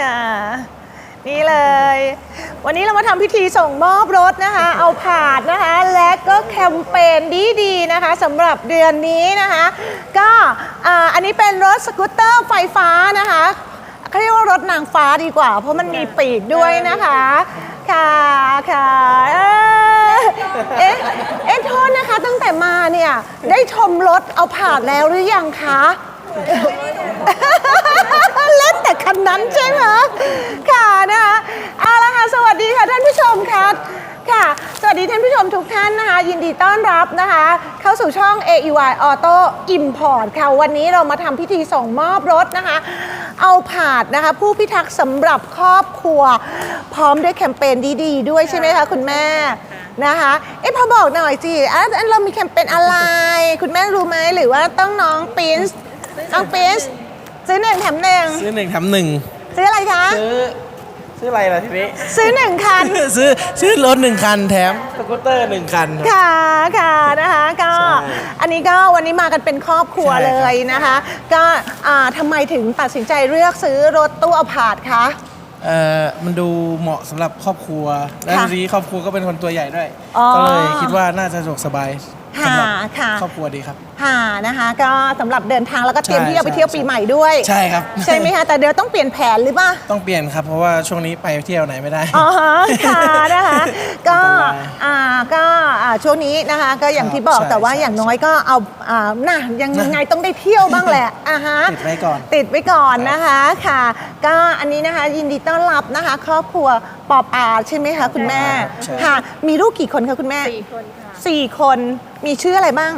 ค่ะ นี่เลย วันนี้เรามาทำพิธีส่งมอบรถนะคะ เอาผาดนะคะ และก็แคมเปญดีๆนะคะสำหรับเดือนนี้นะคะ ก็อ่าอันนี้เป็นรถสกูตเตอร์ไฟฟ้านะคะเขาเรียกว่ารถนางฟ้าดีกว่า เพราะมันมีปีกด้วยนะคะ ค่ะค่ะเอ้ยเอ๊ะเอ๊ะโทษนะคะ ตั้งแต่มาเนี่ยได้ชมรถเอาผาดแล้วหรือยังคะเล่นแต่คันนั้นใช่ ค่ะนะคะเอาละค่ะสวัสดีค่ะท่านผู้ชมค่ะค่ะ สวัสดีท่านผู้ชมทุกท่านนะคะ ยินดีต้อนรับนะคะ เข้าสู่ช่อง AEY Auto Import ค่ะวันนี้เรามาทำพิธีส่งมอบรถนะคะ เอาผาดนะคะ ผู้พิทักษ์สำหรับครอบครัว พร้อมด้วยแคมเปญดีๆ ด้วยใช่ไหมคะคุณแม่นะคะ เอ๊ะพอบอกหน่อยสิอะอันเรามีแคมเปญอะไร คุณแม่รู้ไหมหรือว่าต้องน้องปรินซ์น้องปรินซ์ซื้อหนึ่งแถมหนึ่ง ซื้อหนึ่งแถมหนึ่ง ซื้ออะไรคะ ซื้อซื้ออะไรล่ะทีนี้ ซื้อหนึ่งคัน ซื้อซื้อรถหนึ่งคันแถมสกูตเตอร์หนึ่งคันครับ ค่ะค่ะนะคะก็ใช่อันนี้ก็วันนี้มากันเป็นครอบครัวใช่ครับ เลยนะคะ ก็อ่าทำไมถึงตัดสินใจเลือกซื้อรถตู้อพาร์ตคะ เอ่อมันดูเหมาะสำหรับครอบครัว และค่ะทีนี้ครอบครัวก็เป็นคนตัวใหญ่ด้วย อ๋อ ก็เลยคิดว่าน่าจะสะดวกสบายค่ะ สำหรัค่ะ ครอบครัวดีครับ ค่ะนะคะ ก็สำหรับเดินทางแล้วก็เตรียมใช่ที่จะไปใช่เที่ยวปีใหม่ด้วยใช่ครับ ใช่ไหมคะแต่เดี๋ยวต้องเปลี่ยนแผนหรือเปล่า ต้องเปลี่ยนครับ เพราะว่าช่วงนี้ไปเที่ยวไหนไม่ได้ อ๋อฮะค่ะนะคะ ก็อันตรายอ่าก็อ่าช่วงนี้นะคะก็อย่างที่บอกใช่แต่ว่าใช่อย่างน้อยก็เอาอ่าน่ะยังยังไงต้องได้เที่ยวบ้างแหละอ่าฮะติดไว้ก่อน ติดไว้ก่อนนะคะค่ะ ก็อันนี้นะคะยินดีต้อนรับนะคะ ครอบครัวปอปาใช่ไหมคะคุณแม่ใช่ค่ะ มีลูกกี่คนคะคุณแม่สี่คนค่ะ สี่คนมีชื่ออะไรบ้าง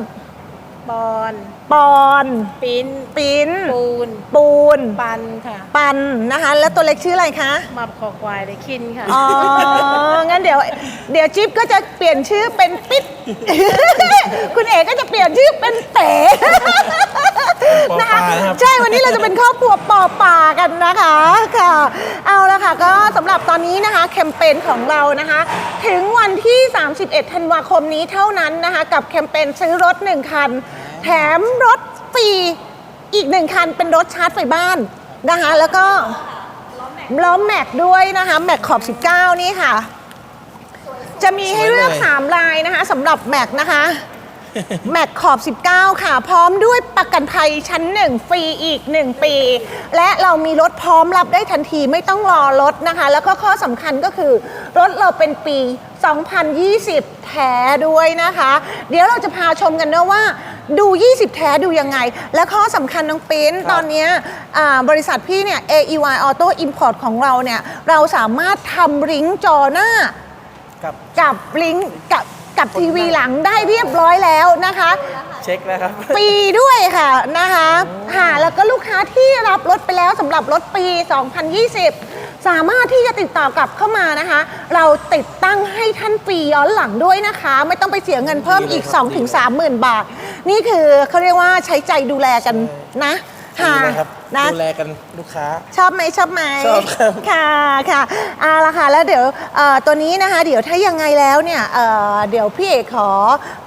บอลปอนปิ้นปิ้นปูน ปูน ปันค่ะ ปันนะคะ แล้วตัวเล็กชื่ออะไรคะมับคอควายเลยคินค่ะ อ๋องั้นเดี๋ยว เดี๋ยวจิ๊บก็จะเปลี่ยนชื่อเป็นปิ๊ด คุณเอกก็จะเปลี่ยนชื่อเป็นเต๋ ปอนะคะปานะครับ ใช่ วันนี้เราจะเป็นครอบครัวปอปากันนะคะค่ะ เอาละค่ะก็สำหรับตอนนี้นะคะแคมเปญของเรานะคะ ถึงวันที่ 31 ธันวาคมนี้เท่านั้นนะคะ กับแคมเปญซื้อรถ 1 คัน แถมรถฟรีอีก 1 คันเป็นรถชาร์จไฟบ้านนะคะ แล้วก็ล้อมแม็กด้วยนะคะ แม็กขอบ 19 นี่ค่ะ จะมีให้เลือกสวยเลย3ลายนะคะสำหรับแม็กนะคะ แม็กขอบ 19 ค่ะ พร้อมด้วยประกันภัยชั้น 1 ฟรีอีก 1 ปี และเรามีรถพร้อมรับได้ทันทีไม่ต้องรอรถนะคะ แล้วก็ข้อสำคัญก็คือ รถเราเป็นปี 2020 แท้ด้วยนะคะ เดี๋ยวเราจะพาชมกันนะว่าดู 20 แท้ดูยังไง และข้อสำคัญน้องปิ้นครับตอนเนี้ยอ่าบริษัทพี่เนี่ย AEY Auto Import ของเราเนี่ย เราสามารถทำลิงก์จอหน้า กับกับลิงก์กับ กับทีวีหลังได้เรียบร้อยแล้วนะคะ เช็คแล้วครับ ปีด้วยค่ะนะคะค่ะแล้วก็ลูกค้าที่รับรถไปแล้วสำหรับรถปี 2020 สามารถที่จะติดต่อกลับเข้ามานะคะ เราติดตั้งให้ท่านฟรีย้อนหลังด้วยนะคะ ไม่ต้องไปเสียเงินเพิ่มอีก 2-3 หมื่นบาท นี่คือเขาเรียกว่าใช้ใจดูแลกันนะดี ค่ะนะครับนะ ดูแลกันลูกค้า ชอบไหมชอบไหมชอบครับ ค่ะค่ะเอาละค่ะแล้วเดี๋ยวเอ่อตัวนี้นะคะ เดี๋ยวถ้ายังไงแล้วเนี่ยเอ่อเดี๋ยวพี่เอกขอ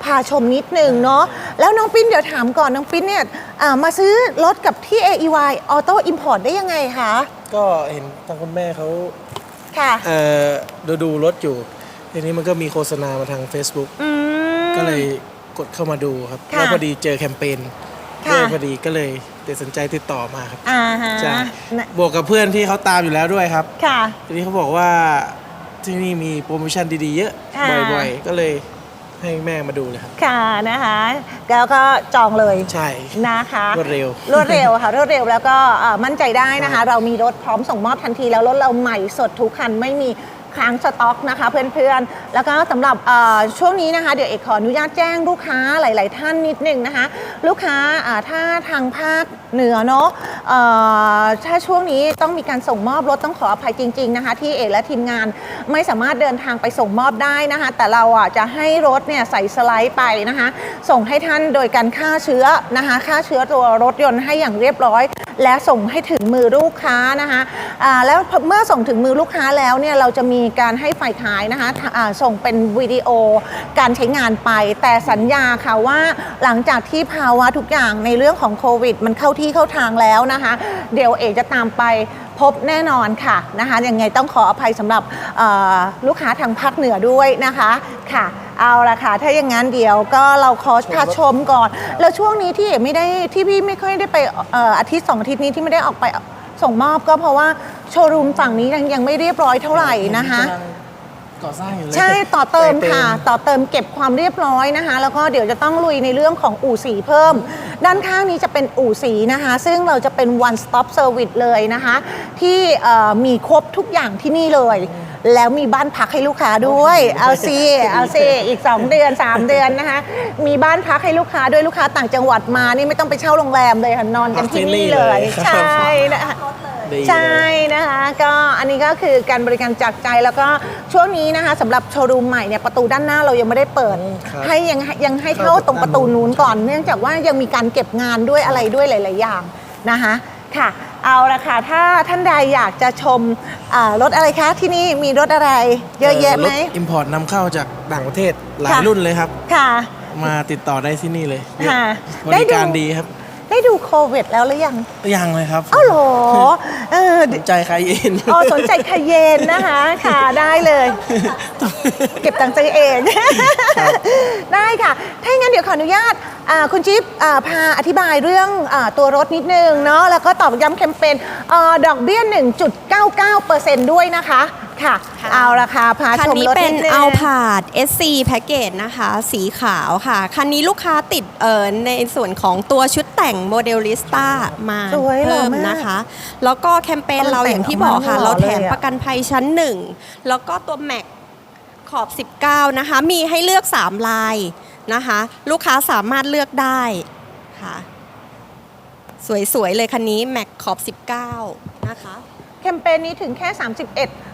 พาชมนิดนึงเนาะแล้วน้องปิ้นเดี๋ยวถามก่อนน้องปิ้นเนี่ยอ่ามาซื้อรถกับที่ AEY Auto Import ได้ยังไงคะก็เห็นทางคุณแม่เขาค่ะ เอ่อดูดูรถอยู่ทีนี้มันก็มีโฆษณามาทาง Facebook อืม ก็เลยกดเข้ามาดูครับ ค่ะ แล้วพอดีเจอแคมเปญ ค่ะด้วยพอดีก็เลยตัดสินใจติดต่อมาครับอ่าฮะใช่นะบวกกับเพื่อนที่เขาตามอยู่แล้วด้วยครับ ค่ะ ทีนี้เขาบอกว่าที่นี่มีโปรโมชั่นดีๆเยอะค่ะ บ่อยๆ ก็เลยให้แม่มาดูเลยครับ ค่ะนะคะ แล้วก็จองเลยใช่ นะคะรวดเร็วรวดเร็วค่ะรวดเร็วแล้วก็เอ่อมั่นใจได้นะคะ เรามีรถพร้อมส่งมอบทันทีแล้วรถเราใหม่สดทุกคันไม่มี ค้างสต็อกนะคะเพื่อนๆ แล้วก็สำหรับช่วงนี้นะคะเดี๋ยวเอกขออนุญาตแจ้งลูกค้าหลาย ๆ ท่านนิดนึงนะคะ ลูกค้าถ้าทางภาคเหนือเนาะถ้าช่วงนี้ต้องมีการส่งมอบรถต้องขออภัยจริง ๆ นะคะ ที่เอกและทีมงานไม่สามารถเดินทางไปส่งมอบได้นะคะ แต่เราอะจะให้รถเนี่ยใส่สไลด์ไปนะคะ ส่งให้ท่านโดยการฆ่าเชื้อนะคะฆ่าเชื้อตัวรถยนต์ให้อย่างเรียบร้อย และส่งให้ถึงมือลูกค้านะคะอ่าแล้วเมื่อส่งถึงมือลูกค้าแล้วเนี่ยเราจะมีการให้ฝ่ายขายนะคะอ่าส่งเป็นวิดีโอการใช้งานไป แต่สัญญาค่ะว่าหลังจากที่ภาวะทุกอย่างในเรื่องของโควิด มันเข้าที่เข้าทางแล้วนะคะ เดี๋ยวเอกจะตามไปพบแน่นอนค่ะนะคะยังไงต้องขออภัยสำหรับลูกค้าทางภาคเหนือด้วยนะคะค่ะ เอาละค่ะ ถ้าอย่างนั้นเดี๋ยวก็เราขอพาชมก่อน แล้วช่วงนี้ที่เอกไม่ได้ที่พี่ไม่ค่อยได้ไปเอ่ออาทิตย์สองอาทิตย์นี้ที่ไม่ได้ออกไปส่งมอบก็เพราะว่าโชว์รูมฝั่งนี้ยังยังไม่เรียบร้อยเท่าไหร่นะคะ กำลังก่อสร้างอยู่เลยใช่ต่อเติมใส่ค่ะ ต่อเติมเก็บความเรียบร้อยนะคะ แล้วก็เดี๋ยวจะต้องลุยในเรื่องของอู่สีเพิ่ม ด้านข้างนี้จะเป็นอู่สีนะคะ ซึ่งเราจะเป็น one stop service เลยนะคะ ที่เอ่อมีครบทุกอย่างที่นี่เลยแล้วมีบ้านพักให้ลูกค้าด้วย เอาซีเอาซีอีก 2 เดือน 3 เดือนนะคะ มีบ้านพักให้ลูกค้าด้วยลูกค้าต่างจังหวัดมา นี่ไม่ต้องไปเช่าโรงแรมเลยค่ะนอนกันที่นี่เลย ใช่นะคะ ดีเลย ใช่นะคะก็อันนี้ก็คือการบริการจากใจแล้วก็ช่วงนี้นะคะสำหรับโชว์รูมใหม่เนี่ยประตูด้านหน้าเรายังไม่ได้เปิด ครับให้ยังยังให้เข้าตรงประตูนู้นก่อน เนื่องจากว่ายังมีการเก็บงานด้วยอะไรด้วยหลาย ๆ อย่างนะคะค่ะ เอาละค่ะถ้าท่านใดอยากจะชมอ่ารถอะไรคะที่นี่มีรถอะไรเยอะแยะไหมรถอิมพอร์ตนำเข้าจากต่างประเทศหลายค่ะ รุ่นเลยครับ ค่ะมาติดต่อได้ที่นี่เลยเยอะค่ะบได้ริดูการดีครับ ได้ดูโควิดแล้วหรือยังยังเลยครับเอ้าเหรอเออสนใจใครเย็นอ๋อสนใจคาเยนนะคะค่ะได้เลย เก็บตังค์ซื้อเอง ได้ค่ะ ถ้าอย่างนั้นเดี๋ยวขออนุญาตอ่าคุณจิ๊บอ่าพาอธิบายเรื่องอาตัวรถนิดนึงเนาะแล้วก็ตอบย้ำแคมเปญอาดอกเบี้ย 1.99%ด้วยนะคะ ค่ะ ค่ะ เอาราคาพาคันชมนี้รถเป็นนิดนึง เอาผาด SC Package นะคะ สีขาวค่ะ คันนี้ลูกค้าติดเอ่อในส่วนของตัวชุดแต่งโมเดลลิสต้ามาสวยหล่อเพิ่มมากนะคะ แล้วก็แคมเปญเอามันเราแต่งอย่างที่บอกค่ะ ออกมาเราแถมหล่อเลยอะประกันภัยชั้น1แล้วก็ตัวแม็กขอบ 19 นะคะ มีให้เลือก 3 ลายนะคะ ลูกค้าสามารถเลือกได้ค่ะ สวยๆเลยคันนี้แม็กขอบ 19 นะคะ แคมเปญนี้ถึงแค่ 31อ่า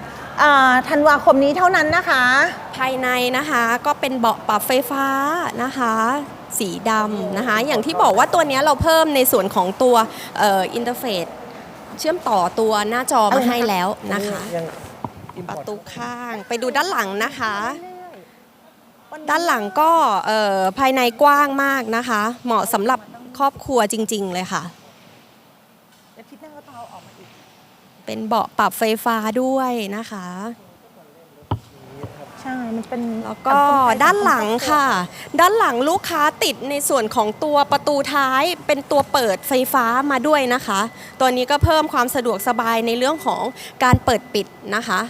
ธันวาคมนี้เท่านั้นนะคะ ภายในนะคะก็เป็นเบาะปรับไฟฟ้านะคะ สีดำนะคะ อย่างที่บอกว่าตัวเนี้ยเราเพิ่มในส่วนของตัวเอินเทอร์เฟซเชื่อมต่อตัวหน้าจอมาให้แล้วนะคะยังประตูข้างไปดูด้านหลังนะคะ ด้านหลังก็เอ่อภายในกว้างมากนะคะ เหมาะสำหรับครอบครัวจริง ๆ เลยค่ะเป็ นเบาะปรับไฟฟ้าด้วยนะคะ ใช่ มันเป็นแล้วก็ด้านหลังค่ะ ด้านหลังลูกค้าติดในส่วนของตัวประตูท้ายเป็นตัวเปิดไฟฟ้ามาด้วยนะคะ ตัวนี้ก็เพิ่มความสะดวกสบายในเรื่องของการเปิดปิดนะคะ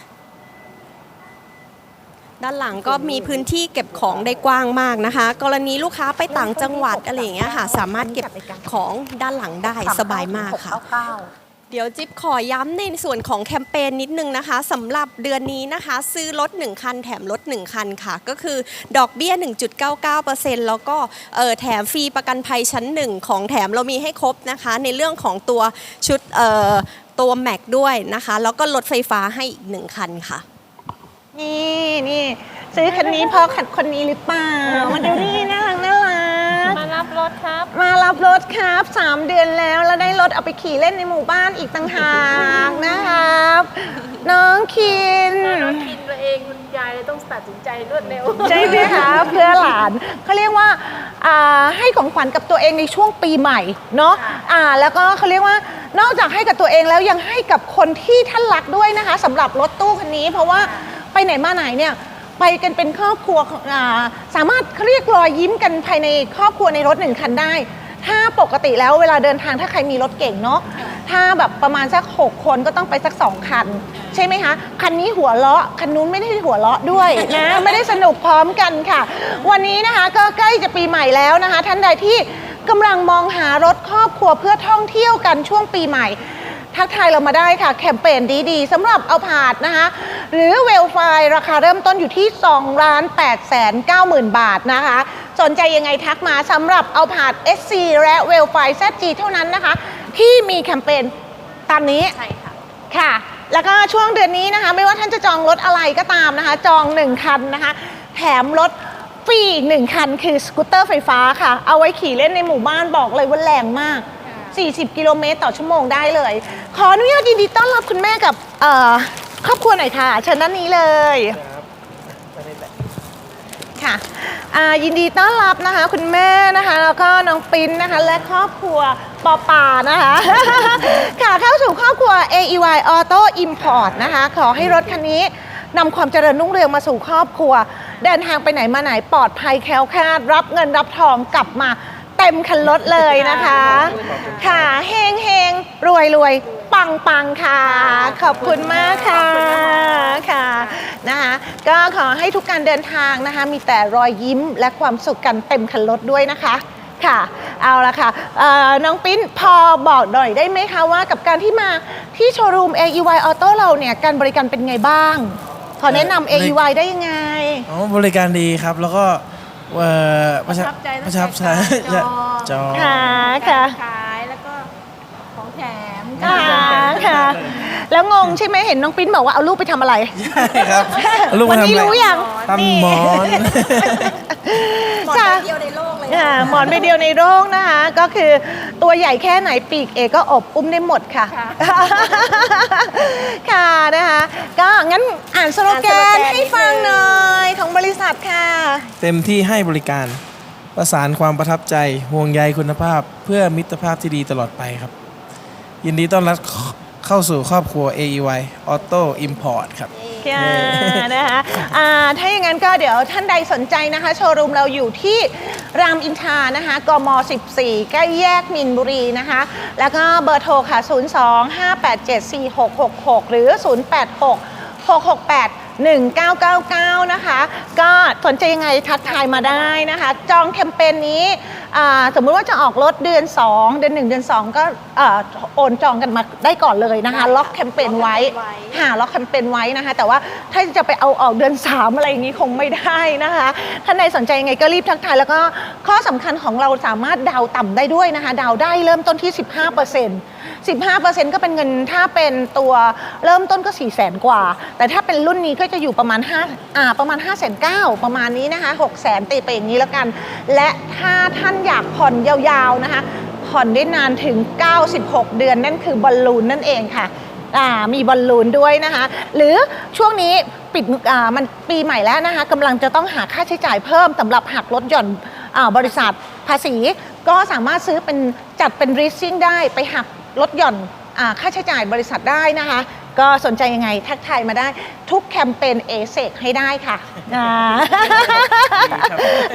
ด้านหลังก็มีพื้นที่เก็บของได้กว้างมากนะคะ กรณีลูกค้าไปต่างจังหวัดอะไรอย่างเงี้ยค่ะ สามารถเก็บของด้านหลังได้สบายมากค่ะ เเดี๋ยวจิ๊บขอย้ำในส่วนของแคมเปญนิดนึงนะคะสำหรับเดือนนี้นะคะ ซื้อรถ 1 คัน แถมรถ 1 คันค่ะ ก็คือดอกเบี้ย 1.99%แล้วก็เออแถมฟรีประกันภัยชั้น 1 ของแถมเรามีให้ครบนะคะ ในเรื่องของตัวชุดเออตัวแม็กด้วยนะคะ แล้วก็รถไฟฟ้าให้อีก 1 คันค่ะ นี่นี่ซื้อคันนี้เพราะขัดคนนี้หรือเปล่ามาดูนี่น่ารักน่า ถครับ มารับรถครับสามเดือนแล้ว แล้วได้รถเอาไปขี่เล่นในหมู่บ้านอีกต่างหากนะครับ น้องคินน้องคินตัวเองคุณยายเลยต้องตัดสินใจรวดเร็ว ใช่ไหมคะเพื่อหลานเขาเรียกว่าอ่าให้ของขวัญกับตัวเองในช่วงปีใหม่เนาะอ่าแล้วก็เขาเรียกว่านอกจากให้กับตัวเองแล้วยังให้กับคนที่ท่านรักด้วยนะคะสำหรับรถตู้คันนี้ เพราะว่าไปไหนมาไหนเนี่ย ไปกันเป็นครอบครัวอ่าสามารถเรียกรอยยิ้มกันภายในครอบครัวในรถหนึ่งคันได้ ถ้าปกติแล้วเวลาเดินทางถ้าใครมีรถเก่งเนาะถ้าแบบประมาณสัก 6 คนก็ต้องไปสัก 2 คัน ใช่ไหมคะ คันนี้หัวเราะคันนู้นไม่ได้หัวเราะด้วยนะ ไม่ได้สนุกพร้อมกันค่ะ วันนี้นะคะก็ใกล้จะปีใหม่แล้วนะคะ ท่านใดที่กำลังมองหารถครอบครัวเพื่อท่องเที่ยวกันช่วงปีใหม่ ทักทายเรามาได้ค่ะ แคมเปญดีๆสำหรับเอาผาดนะคะ หรือเวลไฟราคาเริ่มต้นอยู่ที่2ล้าน8แสน9หมื่นบาทนะคะ สนใจยังไงทักมาสำหรับเอาผาด SC และเวลไฟ ZG เท่านั้นนะคะ ที่มีแคมเปญตามนี้ใช่ค่ะค่ะ แล้วก็ช่วงเดือนนี้นะคะ ไม่ว่าท่านจะจองรถอะไรก็ตามนะคะ จอง 1 คันนะคะ แถมรถฟรีอีกหนึ่งคันคือสกูตเตอร์ไฟฟ้าค่ะ เอาไว้ขี่เล่นในหมู่บ้านบอกเลยว่าแรงมาก 40 กิโลเมตรต่อชั่วโมงได้เลย ขออนุญาตยินดีต้อนรับคุณแม่กับเอ่อ ครอบครัวหน่อยค่ะ เชิญด้านนี้เลยค่ะยินดีต้อนรับนะคะคุณแม่นะคะแล้วก็น้องปิ้นนะคะ และครอบครัวปอปานะคะ ค่ะเข้าสู่ครอบครัว AEY Auto Import นะคะ ขอให้รถคันนี้นำความเจริญรุ่งเรืองมาสู่ครอบครัว เดินทางไปไหนมาไหนปลอดภัยแคล้วคลาด รับเงินรับทองกลับมาเต็มคันรถเลยนะคะ ค่ะ รวยรวยปังปังค่ะ ขอบคุณมากค่ะค่ะนะคะก็ขอให้ทุกการเดินทางนะคะ มีแต่รอยยิ้มและความสุขกันเต็มคันรถด้วยนะคะค่ะ เอาละค่ะเอ่อน้องปิ้นพอบอกหน่อยได้ไหมคะว่ากับการที่มาที่โชว์รูม AEY Auto เราเนี่ย การบริการเป็นไงบ้าง ขอแนะนำ AEY ได้ยังไงอ๋อบริการดีครับแล้วก็เอ่อประทับประทับใจประทับใจตั้งแต่จองจอค่ะค่ะ ขายแล้วก็ของแถม ค่ะค่ะ แล้วงงใช่ไหมเห็นน้องปิ้นบอกว่าเอาลูกไปทำอะไรใช่ครับเอาลูกวัมานทำนี้อะไรรู้ยังทำหมอน หมอนค่ะใบเดียวในโลกเลยอ่าหมอนใบเดียวในโลกนะคะ ก็คือตัวใหญ่แค่ไหนปีกเอกก็อบอุ้มได้หมดค่ะ ค่ะนะคะ ก็งั้นอ่านสโลแกนให้ฟังหน่อยของบริษัทค่ะ เต็มที่ให้บริการ ประสานความประทับใจห่วงใยคุณภาพ เพื่อมิตรภาพที่ดีตลอดไปครับ ยินดีต้อนรับ เข้าสู่ครอบครัว AEY Auto Import ครับ ค่ะนะคะอ่าถ้าอย่างนั้นก็เดี๋ยวท่านใดสนใจนะคะ โชว์รูมเราอยู่ที่รามอินทรานะคะกม 14 ใกล้แยกมินบุรีนะคะ แล้วก็เบอร์โทรค่ะ 02-587-4666 หรือ 086 668 1999 นะคะ ก็สนใจยังไงทักทายมาได้นะคะ จองแคมเปญนี้อ่าสมมุติว่าจะออกรถเดือน 2 เดือน 1 เดือน 2 ก็อ่าโอนจองกันมาได้ก่อนเลยนะคะ ล็อกแคมเปญไว้หาล็อกแคมเปญไว้นะคะ แต่ว่าถ้าจะไปเอาออกเดือน 3 อะไรอย่างนี้คงไม่ได้นะคะท่านใดสนใจยังไงก็รีบทักทายแล้วก็ข้อสำคัญของเราสามารถดาวน์ต่ำได้ด้วยนะคะ ดาวน์ได้เริ่มต้นที่ 15% 15%ก็เป็นเงินถ้าเป็นตัวเริ่มต้นก็4 0 0แสนกว่า แต่ถ้าเป็นรุ่นนี้ก็จะอยู่ประมาณ5อ่าประมาณ5 9 0 0 0ประมาณนี้นะคะ6 0 0 0 0ตีไปอย่างนี้แล้วกัน และถ้าท่านอยากผ่อนยาวๆนะคะผ่อนได้นานถึง 96 เดือนนั่นคือบอลลูนนั่นเองค่ะอ่ามีบอลลูนด้วยนะคะ หรือช่วงนี้ปิดมันปีใหม่แล้วนะคะกำลังจะต้องหาค่าใช้จ่ายเพิ่มสำหรับหักลดหย่อนอบริษัทภาษี ก็สามารถซื้อเป็นจัดเป็น leasing ได้ไปหัก ลดหย่อนอาค่าใช้จ่ายบริษัทได้นะคะ ก็สนใจยังไงทักทายมาได้ทุกแคมเปญเอเซกให้ได้ค่ะอ่า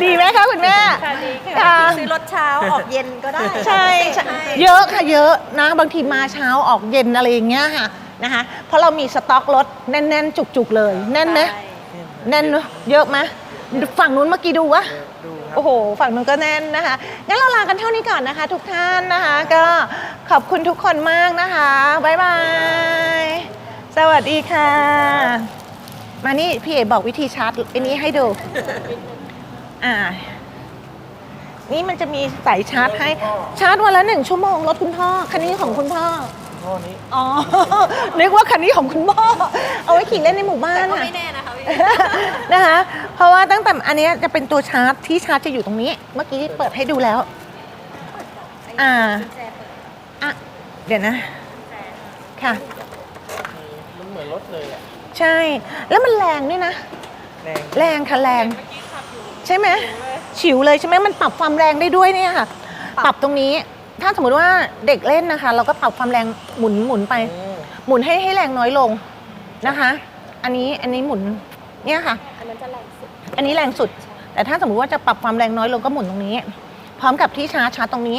ดีไหมคะคุณแม่ ค่ะดีค่ะ ค่ะ ซื้อรถเช้าออกเย็นก็ได้ใช่ใช่เยอะค่ะเยอะนะบางทีมาเช้าออกเย็นอะไรอย่างเงี้ยค่ะนะคะเพราะเรามีสต็อกรถแน่นๆ จุกๆเลย แน่นไหมแน่นเนอะเยอะไหมฝั่งนู้นเมื่อกี้ดูวะ โอ้โห ฝั่งนู้นก็แน่นนะคะ งั้นเราลากันเท่านี้ก่อนนะคะ ทุกท่านนะคะ ก็ขอบคุณทุกคนมากนะคะ บ๊ายบาย สวัสดีค่ะ มานี่พี่เอ๋บอกวิธีชาร์จอันนี้ให้ดู อ่า นี่มันจะมีสายชาร์จให้ ชาร์จวันละหนึ่งชั่วโมงรถคุณพ่อ คันนี้ของคุณพ่อข้อนี้ อ๋อ นึกว่าคันนี้ของคุณพ่อ เอาไว้ขี่เล่นในหมู่บ้านก็ค่ะ ไม่แน่นะคะพี่ นะคะ เพราะว่าตั้งแต่อันเนี้ยจะเป็นตัวชาร์จที่ชาร์จจะอยู่ตรงนี้ เมื่อกี้เปิดให้ดูแล้ว อ่าอะเดี๋ยวนะ ค่ะ มันเหมือนรถเลยอะใช่ แล้วมันแรงด้วยนะ แรงแรงค่ะแรง ใช่ไหมฉิวเลยใช่ไหมมันปรับความแรงได้ด้วยเนี่ยค่ะ ปรับตรงนี้ ถ้าสมมติว่าเด็กเล่นนะคะ เราก็ปรับความแรงหมุนหมุนไปหมุนให้ให้แรงน้อยลงนะคะ อันนี้อันนี้หมุน เนี่ยค่ะ อันนั้นจะแรงสุด อันนี้แรงสุด แต่ถ้าสมมติว่าจะปรับความแรงน้อยลงก็หมุนตรงนี้ พร้อมกับที่ชาร์จชาร์จตรงนี้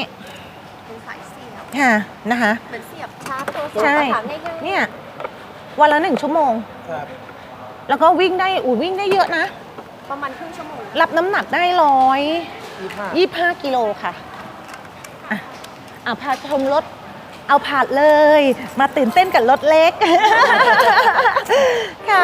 เป็นสายเสียบค่ะนะคะ เหมือนเสียบชาร์จโทรศัพท์ใช่ถามง่ายๆเนี่ยวันละหนึ่งชั่วโมง ครับ แล้วก็วิ่งได้อูวิ่งได้เยอะนะ ประมาณครึ่งชั่วโมงรับน้ำหนักได้ร้อยยี่ห้ายี่ห้ากิโลค่ะอะอะพาชมรถเอาผาดเลย มาตื่นเต้นกับรถเล็ก ค่ะ